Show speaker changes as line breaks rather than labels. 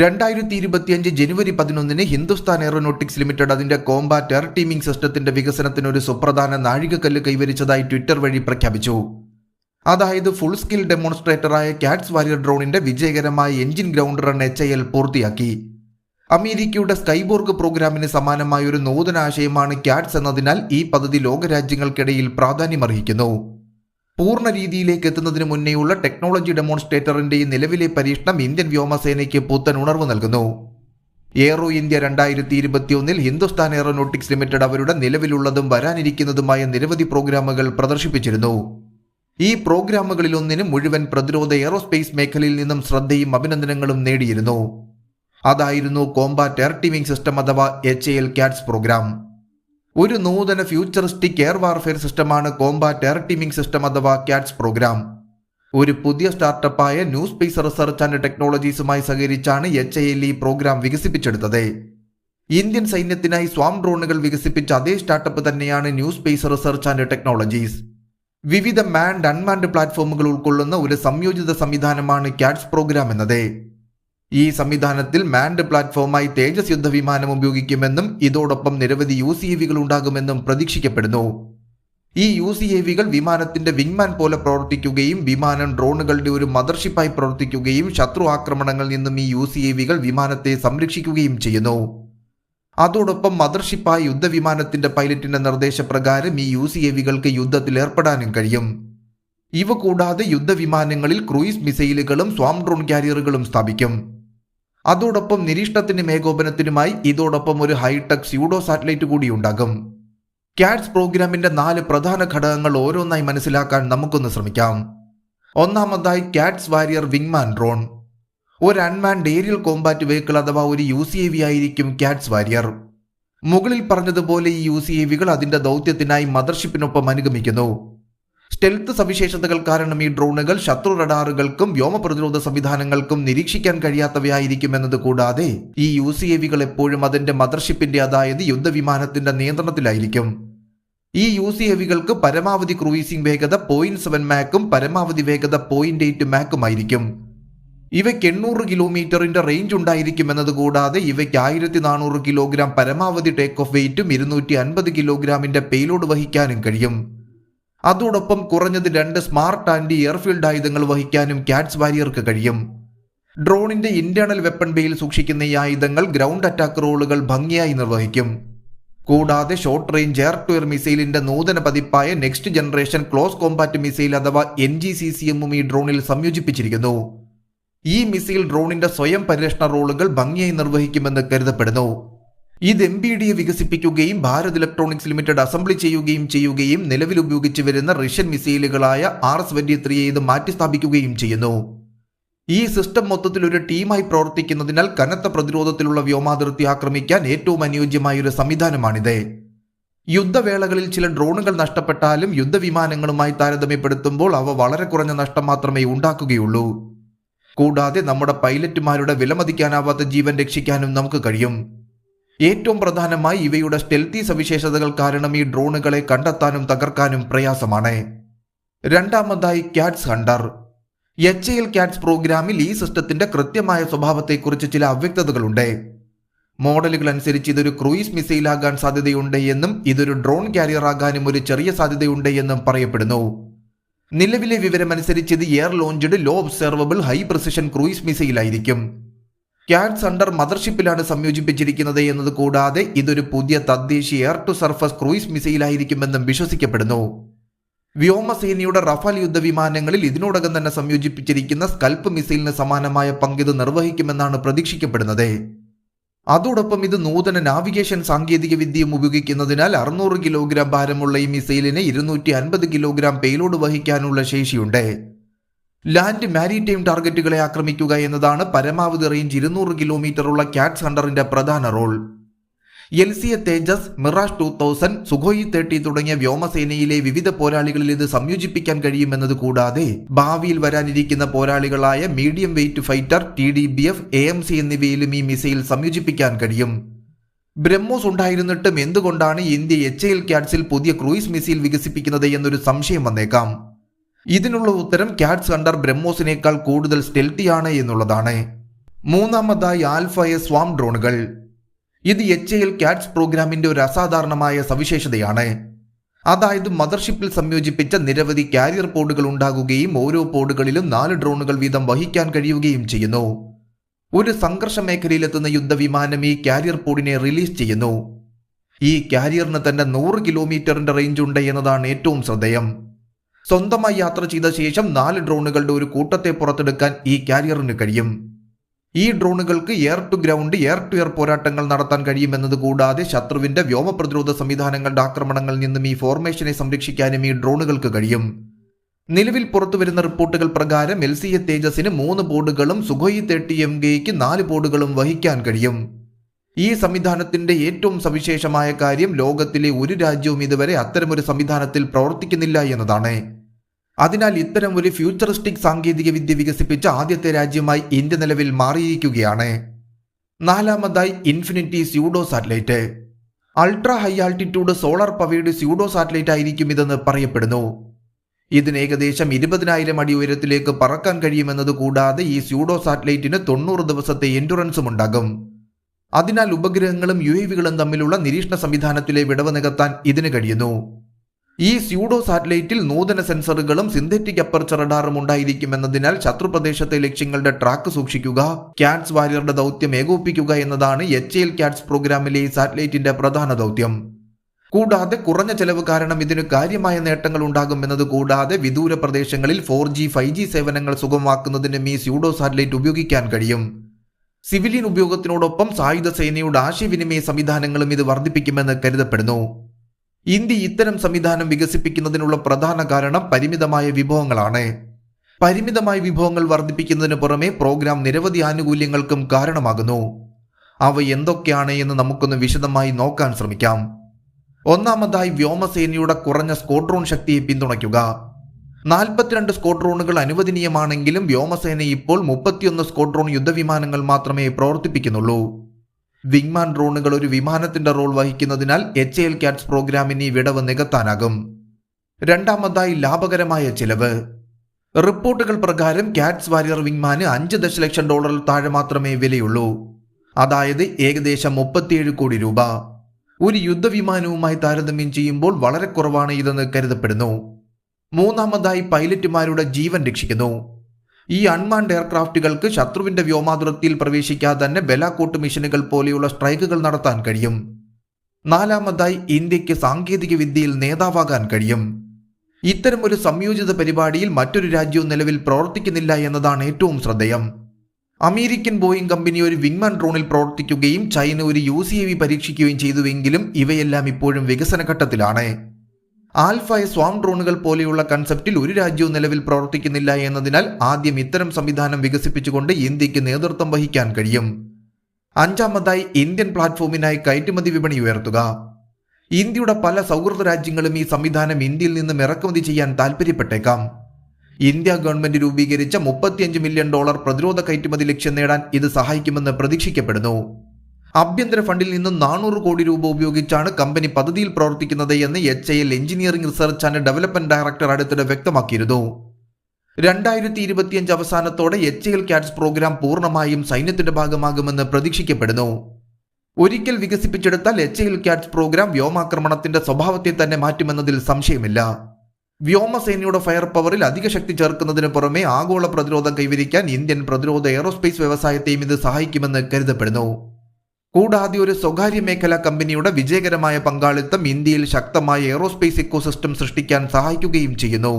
രണ്ടായിരത്തി ഇരുപത്തിയഞ്ച് ജനുവരി പതിനൊന്നിന് ഹിന്ദുസ്ഥാൻ എയറോനോട്ടിക്സ് ലിമിറ്റഡ് അതിന്റെ കോമ്പാറ്റ് എയർ ടീമിംഗ് സിസ്റ്റത്തിന്റെ വികസനത്തിന് ഒരു സുപ്രധാന നാഴികക്കല്ല് കൈവരിച്ചതായി ട്വിറ്റർ വഴി പ്രഖ്യാപിച്ചു. അതായത് ഫുൾ സ്കിൽ ഡെമോൺസ്ട്രേറ്ററായ കാറ്റ്സ് വാരിയർ ഡ്രോണിന്റെ വിജയകരമായ engine ground run H L പൂർത്തിയാക്കി. അമേരിക്കയുടെ സ്കൈബോർഗ് പ്രോഗ്രാമിന് സമാനമായ ഒരു നൂതന ആശയമാണ് ക്യാറ്റ്സ് എന്നതിനാൽ ഈ പദ്ധതി ലോകരാജ്യങ്ങൾക്കിടയിൽ പ്രാധാന്യമർഹിക്കുന്നു. പൂർണ രീതിയിലേക്ക് എത്തുന്നതിന് മുന്നേയുള്ള ടെക്നോളജി ഡെമോൺസ്ട്രേറ്ററിന്റെ നിലവിലെ പരീക്ഷണം ഇന്ത്യൻ വ്യോമസേനയ്ക്ക് പുത്തൻ ഉണർവ് നൽകുന്നു. എയറോ ഇന്ത്യ രണ്ടായിരത്തി ഇരുപത്തിയൊന്നിൽ ഹിന്ദുസ്ഥാൻ എയറോനോട്ടിക്സ് ലിമിറ്റഡ് അവരുടെ നിലവിലുള്ളതും വരാനിരിക്കുന്നതുമായ നിരവധി പ്രോഗ്രാമുകൾ പ്രദർശിപ്പിച്ചിരുന്നു. ഈ പ്രോഗ്രാമുകളിലൊന്നിന് മുഴുവൻ പ്രതിരോധ എയറോസ്പേസ് മേഖലയിൽ നിന്നും ശ്രദ്ധയും അഭിനന്ദനങ്ങളും നേടിയിരുന്നു. അതായിരുന്നു കോംബാറ്റ് എയർ ടീമിംഗ് സിസ്റ്റം അഥവാ എച്ച് എൽ ക്യാറ്റ്സ് പ്രോഗ്രാം ഒരു നൂതന ഫ്യൂച്ചറിസ്റ്റിക് എയർ വാർഫെയർ സിസ്റ്റമാണ് കോംബാറ്റ് എയർ ടീമിംഗ് സിസ്റ്റം അഥവാ ക്യാറ്റ്സ് പ്രോഗ്രാം ഒരു പുതിയ സ്റ്റാർട്ടപ്പായ ന്യൂ സ്പേസ് റിസർച്ച് ആൻഡ് ടെക്നോളജീസുമായി സഹകരിച്ചാണ് എച്ച് ഐ എൽ ഈ പ്രോഗ്രാം വികസിപ്പിച്ചെടുത്തത്. ഇന്ത്യൻ സൈന്യത്തിനായി സ്വാം ഡ്രോണുകൾ വികസിപ്പിച്ച അതേ സ്റ്റാർട്ടപ്പ് തന്നെയാണ് new space research and technologies വിവിധ മാൻഡ് അൺമാൻഡ് പ്ലാറ്റ്ഫോമുകൾ ഉൾക്കൊള്ളുന്ന ഒരു സംയോജിത സംവിധാനമാണ് ക്യാറ്റ്സ് പ്രോഗ്രാം എന്നത്. ഈ സംവിധാനത്തിൽ മാൻഡ് പ്ലാറ്റ്ഫോമായി തേജസ് യുദ്ധവിമാനം ഉപയോഗിക്കുമെന്നും ഇതോടൊപ്പം നിരവധി യു സി വികൾ ഉണ്ടാകുമെന്നും പ്രതീക്ഷിക്കപ്പെടുന്നു. ഈ യു സി വികൾ വിമാനത്തിന്റെ വിങ്മാൻ പോലെ പ്രവർത്തിക്കുകയും വിമാനം ഡ്രോണുകളുടെ ഒരു മദർഷിപ്പായി പ്രവർത്തിക്കുകയും ശത്രു ആക്രമണങ്ങളിൽ നിന്നും ഈ യു സി വികൾ വിമാനത്തെ സംരക്ഷിക്കുകയും ചെയ്യുന്നു. അതോടൊപ്പം മദർഷിപ്പായ യുദ്ധവിമാനത്തിന്റെ പൈലറ്റിന്റെ നിർദ്ദേശപ്രകാരം ഈ യു സി വികൾക്ക് യുദ്ധത്തിൽ ഏർപ്പെടാനും കഴിയും. ഇവ കൂടാതെ യുദ്ധവിമാനങ്ങളിൽ ക്രൂയിസ് മിസൈലുകളും സ്വാം ഡ്രോൺ കാരിയറുകളും സ്ഥാപിക്കും. അതോടൊപ്പം നിരീക്ഷണത്തിനും ഏകോപനത്തിനുമായി ഇതോടൊപ്പം ഒരു ഹൈടെക് സ്യൂഡോ സാറ്റലൈറ്റ് കൂടി ഉണ്ടാകും. ക്യാറ്റ്സ് പ്രോഗ്രാമിന്റെ നാല് പ്രധാന ഘടകങ്ങൾ ഓരോന്നായി മനസ്സിലാക്കാൻ നമുക്കൊന്ന് ശ്രമിക്കാം. ഒന്നാമതായി ക്യാറ്റ്സ് വാരിയർ വിങ്മാൻ ഡ്രോൺ. ഒരു അൺമാൻഡ് ഏരിയൽ കോമ്പാറ്റ് വെഹിക്കിൾ അഥവാ ഒരു യു സി എ വി ആയിരിക്കും ക്യാറ്റ്സ് വാരിയർ. മുകളിൽ പറഞ്ഞതുപോലെ ഈ യു സി എ വികൾ അതിന്റെ ദൗത്യത്തിനായി മദർഷിപ്പിനൊപ്പം അനുഗമിക്കുന്നു. സ്റ്റെൽത്ത് സവിശേഷതകൾ കാരണം ഈ ഡ്രോണുകൾ ശത്രു റഡാറുകൾക്കും വ്യോമ പ്രതിരോധ സംവിധാനങ്ങൾക്കും നിരീക്ഷിക്കാൻ കഴിയാത്തവയായിരിക്കും എന്നത് കൂടാതെ ഈ യു സി എ വികൾ എപ്പോഴും അതിന്റെ മദർഷിപ്പിന്റെ അതായത് യുദ്ധവിമാനത്തിന്റെ നിയന്ത്രണത്തിലായിരിക്കും. ഈ യു സി എ വികൾക്ക് പരമാവധി ക്രൂയിസിംഗ് വേഗത പോയിന്റ് സെവൻ മാക്കും പരമാവധി വേഗത പോയിന്റ് എയ്റ്റ് മാക്കും ആയിരിക്കും ഇവയ്ക്ക് എണ്ണൂറ് കിലോമീറ്ററിന്റെ റേഞ്ച് ഉണ്ടായിരിക്കും എന്നതുകൂടാതെ ഇവയ്ക്ക് ആയിരത്തി നാനൂറ് കിലോഗ്രാം പരമാവധി ടേക്ക് ഓഫ് വെയിറ്റും ഇരുന്നൂറ്റി അൻപത് കിലോഗ്രാമിന്റെ പേലോഡ് വഹിക്കാനും കഴിയും. അതോടൊപ്പം കുറഞ്ഞത് രണ്ട് സ്മാർട്ട് ആന്റി എയർഫീൽഡ് ആയുധങ്ങൾ വഹിക്കാനും കാറ്റ്സ് വാരിയർക്ക് കഴിയും. ഡ്രോണിന്റെ ഇന്റേണൽ വെപ്പൺ ബേയിൽ സൂക്ഷിക്കുന്ന ഈ ആയുധങ്ങൾ ഗ്രൗണ്ട് അറ്റാക്ക് റോളുകൾ ഭംഗിയായി നിർവഹിക്കും. കൂടാതെ short range air to air മിസൈലിന്റെ നൂതന പതിപ്പായ next generation close combat missile അഥവാ എൻ ജി സി സി എമ്മും ഈ ഡ്രോണിൽ സംയോജിപ്പിച്ചിരിക്കുന്നു. ഈ മിസൈൽ ഡ്രോണിന്റെ സ്വയം പരിരക്ഷണ റോളുകൾ ഭംഗിയായി നിർവഹിക്കുമെന്ന് കരുതപ്പെടുന്നു. ഇത് എം ബി ഡിയെ വികസിപ്പിക്കുകയും ഭാരത് ഇലക്ട്രോണിക്സ് ലിമിറ്റഡ് അസംബ്ലി ചെയ്യുകയും ചെയ്യുകയും നിലവിൽ ഉപയോഗിച്ചു വരുന്ന റഷ്യൻ മിസൈലുകളായ ആർ എസ് ട്വന്റി ത്രീയെ ഇത് മാറ്റിസ്ഥാപിക്കുകയും ചെയ്യുന്നു. ഈ സിസ്റ്റം മൊത്തത്തിൽ ഒരു ടീമായി പ്രവർത്തിക്കുന്നതിനാൽ കനത്ത പ്രതിരോധത്തിലുള്ള വ്യോമാതിർത്തി ആക്രമിക്കാൻ ഏറ്റവും അനുയോജ്യമായ ഒരു സംവിധാനമാണിത്. യുദ്ധവേളകളിൽ ചില ഡ്രോണുകൾ നഷ്ടപ്പെട്ടാലും യുദ്ധവിമാനങ്ങളുമായി താരതമ്യപ്പെടുത്തുമ്പോൾ അവ വളരെ കുറഞ്ഞ നഷ്ടം മാത്രമേ ഉണ്ടാക്കുകയുള്ളൂ. കൂടാതെ നമ്മുടെ പൈലറ്റുമാരുടെ വിലമതിക്കാനാവാത്ത ജീവൻ രക്ഷിക്കാനും നമുക്ക് കഴിയും. ഏറ്റവും പ്രധാനമായി ഇവയുടെ സ്റ്റെൽത്തി സവിശേഷതകൾ കാരണം ഈ ഡ്രോണുകളെ കണ്ടെത്താനും തകർക്കാനും പ്രയാസമാണ്. രണ്ടാമതായി CATS hunter H L CATS പ്രോഗ്രാമിൽ ഈ സിസ്റ്റത്തിന്റെ കൃത്യമായ സ്വഭാവത്തെക്കുറിച്ച് ചില അവ്യക്തതകളുണ്ട്. മോഡലുകൾ അനുസരിച്ച് ഇതൊരു ക്രൂയിസ് മിസൈലാകാൻ സാധ്യതയുണ്ട് എന്നും ഇതൊരു ഡ്രോൺ കാരിയർ ആകാനും ഒരു ചെറിയ സാധ്യതയുണ്ട് എന്നും പറയപ്പെടുന്നു. നിലവിലെ വിവരമനുസരിച്ച് ഇത് air launched low observable high precision cruise missile ആയിരിക്കും ക്യാറ്റ്സ് അണ്ടർ മദർഷിപ്പിലാണ് സംയോജിപ്പിച്ചിരിക്കുന്നത് എന്നത് കൂടാതെ ഇതൊരു പുതിയ തദ്ദേശീയ എയർ ടു സർഫസ് ക്രൂയിസ് മിസൈലായിരിക്കുമെന്നും വിശ്വസിക്കപ്പെടുന്നു. വ്യോമസേനയുടെ റഫാൽ യുദ്ധവിമാനങ്ങളിൽ ഇതിനോടകം തന്നെ സംയോജിപ്പിച്ചിരിക്കുന്ന സ്കൽപ്പ് മിസൈലിന് സമാനമായ പങ്കിത് നിർവഹിക്കുമെന്നാണ് പ്രതീക്ഷിക്കപ്പെടുന്നത്. അതോടൊപ്പം ഇത് നൂതന നാവിഗേഷൻ സാങ്കേതിക വിദ്യയും ഉപയോഗിക്കുന്നതിനാൽ അറുന്നൂറ് കിലോഗ്രാം ഭാരമുള്ള ഈ മിസൈലിന് ഇരുന്നൂറ്റി അൻപത് കിലോഗ്രാം പേലോഡ് വഹിക്കാനുള്ള ശേഷിയുണ്ട്. ലാൻഡ് മാരിടൈം ടാർഗറ്റുകളെ ആക്രമിക്കുക എന്നതാണ് പരമാവധി റേഞ്ച് ഇരുന്നൂറ് കിലോമീറ്ററുള്ള ക്യാറ്റ്സ് ഹണ്ടറിന്റെ പ്രധാന role L C A Tejas Mirage two thousand Sukhoi thirty തുടങ്ങിയ വ്യോമസേനയിലെ വിവിധ പോരാളികളിൽ ഇത് സംയോജിപ്പിക്കാൻ കഴിയുമെന്നത് കൂടാതെ ഭാവിയിൽ വരാനിരിക്കുന്ന പോരാളികളായ medium weight fighter T D B F A M C എന്നിവയിലും ഈ മിസൈൽ സംയോജിപ്പിക്കാൻ കഴിയും. ബ്രഹ്മോസ് ഉണ്ടായിരുന്നിട്ടും എന്തുകൊണ്ടാണ് ഇന്ത്യ എച്ച് എൽ ക്യാറ്റ്സിൽ പുതിയ ക്രൂയിസ് മിസൈൽ വികസിപ്പിക്കുന്നത് എന്നൊരു സംശയം വന്നേക്കാം. ഇതിനുള്ള ഉത്തരം ക്യാറ്റ്സ് അണ്ടർ ബ്രഹ്മോസിനേക്കാൾ കൂടുതൽ സ്റ്റെൽത്തിയാണ് എന്നുള്ളതാണ്. മൂന്നാമതായി ആൽഫയ സ്വാം ഡ്രോണുകൾ. ഇത് എച്ച് എൽ ക്യാറ്റ്സ് പ്രോഗ്രാമിന്റെ ഒരു അസാധാരണമായ സവിശേഷതയാണ്. അതായത് മദർഷിപ്പിൽ സംയോജിപ്പിച്ച നിരവധി കാരിയർ പോഡുകൾ ഉണ്ടാകുകയും ഓരോ പോഡുകളിലും നാല് ഡ്രോണുകൾ വീതം വഹിക്കാൻ കഴിയുകയും ചെയ്യുന്നു. ഒരു സംഘർഷ മേഖലയിലെത്തുന്ന യുദ്ധവിമാനം ഈ കാരിയർ പോഡിനെ റിലീസ് ചെയ്യുന്നു. ഈ കാരിയറിന് തന്നെ നൂറ് കിലോമീറ്ററിന്റെ റേഞ്ച് ഉണ്ട് എന്നതാണ് ഏറ്റവും ശ്രദ്ധേയം. സ്വന്തമായി യാത്ര ചെയ്ത ശേഷം നാല് ഡ്രോണുകളുടെ ഒരു കൂട്ടത്തെ പുറത്തെടുക്കാൻ ഈ കാരിയറിന് കഴിയും. ഈ ഡ്രോണുകൾക്ക് air to ground air to air പോരാട്ടങ്ങൾ നടത്താൻ കഴിയുമെന്നത് കൂടാതെ ശത്രുവിന്റെ വ്യോമ പ്രതിരോധ സംവിധാനങ്ങളുടെ ആക്രമണങ്ങളിൽ നിന്നും ഈ ഫോർമേഷനെ സംരക്ഷിക്കാനും ഈ ഡ്രോണുകൾക്ക് കഴിയും. നിലവിൽ പുറത്തുവരുന്ന റിപ്പോർട്ടുകൾ പ്രകാരം എൽ സി എ തേജസിന് മൂന്ന് ബോർഡുകളും സുഖോയി തേർട്ടി എം കെയ്ക്ക് നാല് ബോർഡുകളും വഹിക്കാൻ കഴിയും. ഈ സംവിധാനത്തിന്റെ ഏറ്റവും സവിശേഷമായ കാര്യം ലോകത്തിലെ ഒരു രാജ്യവും ഇതുവരെ അത്തരമൊരു സംവിധാനത്തിൽ പ്രവർത്തിക്കുന്നില്ല എന്നതാണ്. അതിനാൽ ഇത്തരം ഒരു ഫ്യൂച്ചറിസ്റ്റിക് സാങ്കേതിക വിദ്യ വികസിപ്പിച്ച ആദ്യത്തെ രാജ്യമായി ഇന്ത്യ നിലവിൽ മാറിയിരിക്കുകയാണ്. നാലാമതായി infinity pseudo satellite. Ultra high altitude solar powered pseudo satellite ആയിരിക്കും ഇതെന്ന് പറയപ്പെടുന്നു. ഇതിന് ഏകദേശം ഇരുപതിനായിരം അടി ഉയരത്തിലേക്ക് പറക്കാൻ കഴിയുമെന്നത് കൂടാതെ ഈ സ്യൂഡോ സാറ്റലൈറ്റിന് തൊണ്ണൂറ് ദിവസത്തെ എൻഡുറൻസും ഉണ്ടാകും. അതിനാൽ ഉപഗ്രഹങ്ങളും യു എ വികളും തമ്മിലുള്ള നിരീക്ഷണ സംവിധാനത്തിലെ വിടവ് നികത്താൻ ഇതിന് കഴിയുന്നു. ഈ സ്യൂഡോ സാറ്റലൈറ്റിൽ നൂതന സെൻസറുകളും സിന്തറ്റിക് അപ്പർച്ചർ റഡാറും ഉണ്ടായിരിക്കുമെന്നതിനാൽ ശത്രുപ്രദേശത്തെ ലക്ഷ്യങ്ങളുടെ ട്രാക്ക് സൂക്ഷിക്കുക ക്യാറ്റ്സ് വാരിയറുടെ ദൗത്യം ഏകോപിപ്പിക്കുക എന്നതാണ് എച്ച് എൽ ക്യാറ്റ്സ് പ്രോഗ്രാമിലെ ഈ സാറ്റലൈറ്റിന്റെ പ്രധാന ദൗത്യം. കൂടാതെ കുറഞ്ഞ ചെലവ് കാരണം ഇതിന് കാര്യമായ നേട്ടങ്ങൾ ഉണ്ടാകുമെന്നത് കൂടാതെ വിദൂര പ്രദേശങ്ങളിൽ ഫോർ ജി ഫൈവ് ജി സേവനങ്ങൾ സുഗമമാക്കുന്നതിനും ഈ സ്യൂഡോ സാറ്റലൈറ്റ് ഉപയോഗിക്കാൻ കഴിയും. സിവിലിയൻ ഉപയോഗത്തിനോടൊപ്പം സായുധ സേനയുടെ ആശയവിനിമയ സംവിധാനങ്ങളും ഇത് വർദ്ധിപ്പിക്കുമെന്ന് കരുതപ്പെടുന്നു. ഇന്ത്യ ഇത്തരം സംവിധാനം വികസിപ്പിക്കുന്നതിനുള്ള പ്രധാന കാരണം പരിമിതമായ വിഭവങ്ങളാണ്. പരിമിതമായ വിഭവങ്ങൾ വർദ്ധിപ്പിക്കുന്നതിന് പുറമെ പ്രോഗ്രാം നിരവധി ആനുകൂല്യങ്ങൾക്കും കാരണമാകുന്നു. അവ എന്തൊക്കെയാണ് എന്ന് നമുക്കൊന്ന് വിശദമായി നോക്കാൻ ശ്രമിക്കാം. ഒന്നാമതായി വ്യോമസേനയുടെ കുറഞ്ഞ സ്കോട്രോൺ ശക്തിയെ പിന്തുണയ്ക്കുക. നാൽപ്പത്തിരണ്ട് സ്ക്വാഡ്രോണുകൾ അനുവദനീയമാണെങ്കിലും വ്യോമസേന ഇപ്പോൾ മുപ്പത്തിയൊന്ന് സ്ക്വാഡ്രോൺ യുദ്ധവിമാനങ്ങൾ മാത്രമേ പ്രവർത്തിപ്പിക്കുന്നുള്ളൂ. വിങ്മാൻ ഡ്രോണുകൾ ഒരു വിമാനത്തിന്റെ റോൾ വഹിക്കുന്നതിനാൽ എച്ച് എൽ ക്യാറ്റ്സ് പ്രോഗ്രാമിന് ഈ വിടവ് നികത്താനാകും. രണ്ടാമതായി ലാഭകരമായ ചിലവ്. റിപ്പോർട്ടുകൾ പ്രകാരം ക്യാറ്റ്സ് വാരിയർ വിങ്മാന് അഞ്ച് ദശലക്ഷം ഡോളറിൽ താഴെ മാത്രമേ വിലയുള്ളൂ. അതായത് ഏകദേശം മുപ്പത്തിയേഴ് കോടി രൂപ. ഒരു യുദ്ധവിമാനവുമായി താരതമ്യം ചെയ്യുമ്പോൾ വളരെ കുറവാണ് ഇതെന്ന് കരുതപ്പെടുന്നു. മൂന്നാമതായി പൈലറ്റുമാരുടെ ജീവൻ രക്ഷിക്കുന്നു. ഈ അൺമാൻഡ് എയർക്രാഫ്റ്റുകൾക്ക് ശത്രുവിന്റെ വ്യോമാതുരത്തിൽ പ്രവേശിക്കാതെ തന്നെ ബെലാക്കോട്ട് മിഷനുകൾ പോലെയുള്ള സ്ട്രൈക്കുകൾ നടത്താൻ കഴിയും. നാലാമതായി ഇന്ത്യയ്ക്ക് സാങ്കേതിക വിദ്യയിൽ നേതാവാകാൻ കഴിയും. ഇത്തരമൊരു സംയോജിത പരിപാടിയിൽ മറ്റൊരു രാജ്യവും നിലവിൽ പ്രവർത്തിക്കുന്നില്ല എന്നതാണ് ഏറ്റവും ശ്രദ്ധേയം. അമേരിക്കൻ ബോയിങ് കമ്പനി ഒരു വിങ്മാൻ ഡ്രോണിൽ പ്രവർത്തിക്കുകയും ചൈന ഒരു യു സി എ വി പരീക്ഷിക്കുകയും ചെയ്തുവെങ്കിലും ഇവയെല്ലാം ഇപ്പോഴും വികസന ഘട്ടത്തിലാണ് ആൽഫയ സ്വാം ഡ്രോണുകൾ പോലെയുള്ള കൺസെപ്റ്റിൽ ഒരു രാജ്യവും നിലവിൽ പ്രവർത്തിക്കുന്നില്ല എന്നതിനാൽ ആദ്യം ഇത്തരം സംവിധാനം വികസിപ്പിച്ചുകൊണ്ട് ഇന്ത്യയ്ക്ക് നേതൃത്വം വഹിക്കാൻ കഴിയും. അഞ്ചാമതായി ഇന്ത്യൻ പ്ലാറ്റ്ഫോമിനായി കയറ്റുമതി വിപണി ഉയർത്തുക. ഇന്ത്യയുടെ പല സൗഹൃദ രാജ്യങ്ങളും ഈ സംവിധാനം ഇന്ത്യയിൽ നിന്നും ഇറക്കുമതി ചെയ്യാൻ താൽപ്പര്യപ്പെട്ടേക്കാം. ഇന്ത്യ ഗവൺമെന്റ് രൂപീകരിച്ച മുപ്പത്തിയഞ്ച് മില്യൺ ഡോളർ പ്രതിരോധ കയറ്റുമതി ലക്ഷ്യം നേടാൻ ഇത് സഹായിക്കുമെന്ന് പ്രതീക്ഷിക്കപ്പെടുന്നു. ആഭ്യന്തര ഫണ്ടിൽ നിന്ന് നാനൂറ് കോടി രൂപ ഉപയോഗിച്ചാണ് കമ്പനി പദ്ധതിയിൽ പ്രവർത്തിക്കുന്നത് എന്ന് H I L engineering research and development director അടുത്തിടെ വ്യക്തമാക്കിയിരുന്നു. രണ്ടായിരത്തി ഇരുപത്തിയഞ്ച് അവസാനത്തോടെ എച്ച് എൽ ക്യാറ്റ്സ് പ്രോഗ്രാം പൂർണമായും സൈന്യത്തിന്റെ ഭാഗമാകുമെന്ന് പ്രതീക്ഷിക്കപ്പെടുന്നു. ഒരിക്കൽ വികസിപ്പിച്ചെടുത്താൽ എച്ച് എൽ ക്യാറ്റ്സ് പ്രോഗ്രാം വ്യോമാക്രമണത്തിന്റെ സ്വഭാവത്തെ തന്നെ മാറ്റുമെന്നതിൽ സംശയമില്ല. വ്യോമസേനയുടെ ഫയർ പവറിൽ അധിക ശക്തി ചേർക്കുന്നതിന് പുറമെ ആഗോള പ്രതിരോധം കൈവരിക്കാൻ ഇന്ത്യൻ പ്രതിരോധ എയറോസ്പേസ് വ്യവസായത്തെയും ഇത് സഹായിക്കുമെന്ന് കരുതപ്പെടുന്നു. കൂടാതെ ഒരു സ്വകാര്യ മേഖലാ കമ്പനിയുടെ വിജയകരമായ പങ്കാളിത്തം ഇന്ത്യയിൽ ശക്തമായ എയ്റോസ്പേസ് ഇക്കോസിസ്റ്റം സൃഷ്ടിക്കാൻ സഹായിക്കുകയും ചെയ്യുന്നു.